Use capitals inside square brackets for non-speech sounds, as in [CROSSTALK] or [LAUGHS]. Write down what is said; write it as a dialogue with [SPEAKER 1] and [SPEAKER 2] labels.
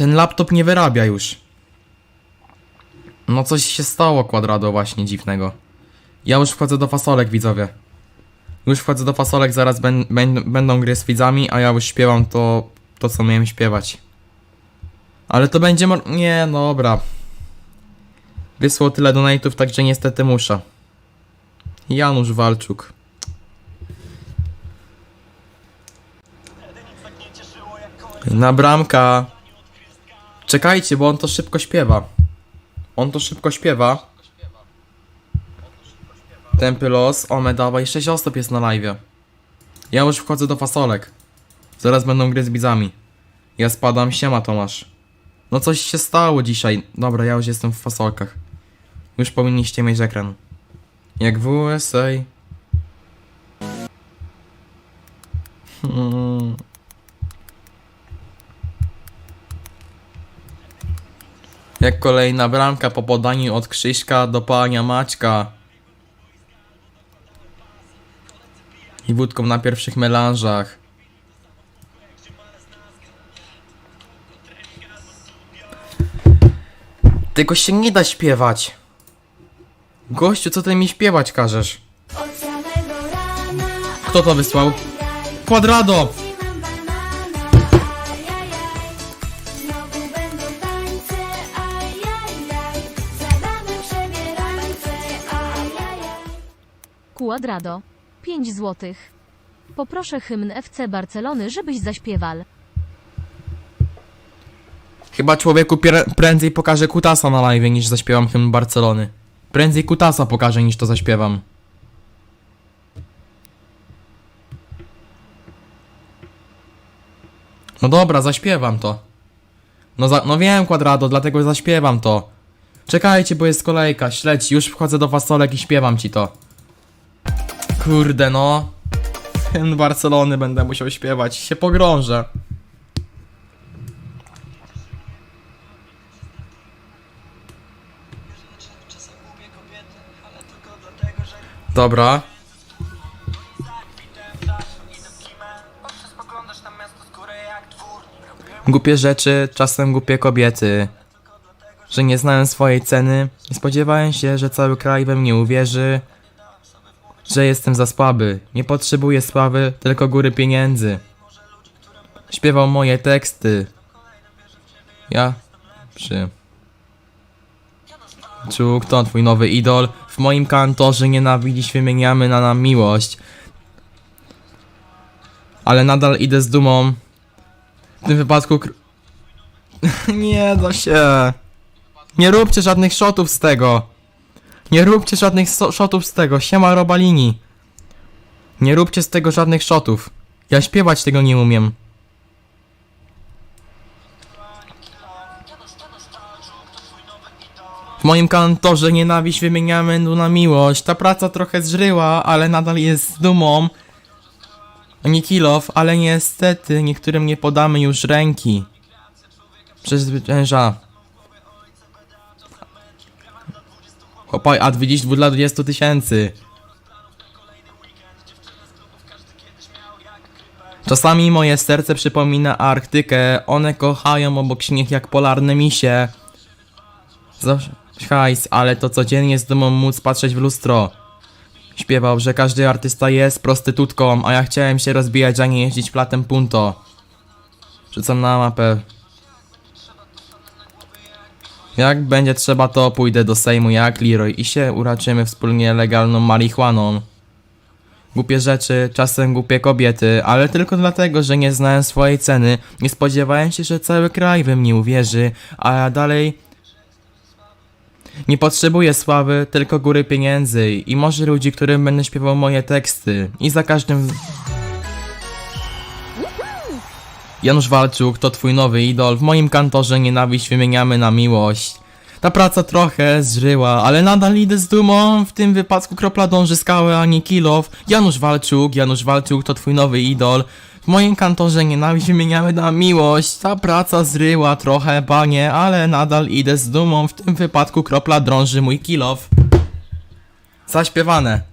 [SPEAKER 1] Ten laptop nie wyrabia już. No coś się stało, Quadrado, właśnie dziwnego. Ja już wchodzę do fasolek, widzowie. Już wchodzę do fasolek, zaraz ben, ben, będą gry z widzami, a ja już śpiewam to, to co miałem śpiewać. Ale to będzie. Nie, no dobra. Wysłał tyle donate'ów, także niestety muszę. Janusz Walczuk. Na bramka. Czekajcie, bo on to szybko śpiewa. On to szybko śpiewa. Tępy los. O, me dawaj, 6 osób jest na live. Ja już wchodzę do fasolek. Zaraz będą gry z bidzami. Ja spadam, siema Tomasz. No coś się stało dzisiaj. Dobra, ja już jestem w fasolkach. Już powinniście mieć ekran. Jak w USA. [LAUGHS] Hmm. Kolejna bramka po podaniu od Krzyśka do pania Maćka. I wódką na pierwszych melanżach. Tego się nie da śpiewać. Gościu, co ty mi śpiewać każesz? Kto to wysłał? Quadrado!
[SPEAKER 2] Quadrado. 5 złotych. Poproszę hymn FC Barcelony, żebyś zaśpiewał.
[SPEAKER 1] Chyba człowieku prędzej pokażę kutasa na live niż zaśpiewam hymn Barcelony. Prędzej kutasa pokażę niż to zaśpiewam. No dobra, zaśpiewam to. No, za- no wiem, Quadrado, dlatego zaśpiewam to. Czekajcie, bo jest kolejka, śledź, już wchodzę do fasolek i śpiewam ci to. Kurde, no. Hymn Barcelony będę musiał śpiewać, się pogrążę. Dobra. Głupie rzeczy, czasem głupie kobiety.
[SPEAKER 3] że
[SPEAKER 1] nie znałem swojej ceny spodziewałem się, że cały kraj we mnie uwierzy, że jestem za słaby. Nie potrzebuję sławy, tylko góry pieniędzy. Śpiewał moje teksty. Ja przy. Czuk, to twój nowy idol. W moim kantorze nienawidzisz, wymieniamy na nam miłość. Ale nadal idę z dumą. W tym wypadku. Kr- [LAUGHS] nie da się. Nie róbcie żadnych shotów z tego. Nie róbcie żadnych so- shotów z tego. Siema Robalini. Nie róbcie z tego żadnych shotów. Ja śpiewać tego nie umiem. W moim kantorze nienawiść wymieniamy na miłość. Ta praca trochę zżyła, ale nadal jest z dumą. Nie kilof, ale niestety niektórym nie podamy już ręki. Przezwycięża. Chłopaj, a 20 dla 20 tysięcy. Czasami moje serce przypomina Arktykę. One kochają obok śnieg jak polarne misie. Zawsze hajs, ale to codziennie z dumą móc patrzeć w lustro. Śpiewał, że każdy artysta jest prostytutką, a ja chciałem się rozbijać, a nie jeździć platem punto. Rzucam na mapę. Jak będzie trzeba, to pójdę do Sejmu jak Leroy i się uraczymy wspólnie legalną marihuaną. Głupie rzeczy, czasem głupie kobiety, ale tylko dlatego, że nie znałem swojej ceny. Nie spodziewałem się, że cały kraj we mnie uwierzy, a ja dalej... Nie potrzebuję sławy, tylko góry pieniędzy i może ludzi, którym będę śpiewał moje teksty. I za każdym... Janusz Walczuk to twój nowy idol. W moim kantorze nienawiść wymieniamy na miłość. Ta praca trochę zżyła, ale nadal idę z dumą. W tym wypadku kropla dąży skały, a nie kilof. Janusz Walczuk, Janusz Walczuk to twój nowy idol. W moim kantorze nienawiść wymieniamy na miłość. Ta praca zryła trochę, panie, ale nadal idę z dumą. W tym wypadku kropla drąży mój kilof. Zaśpiewane.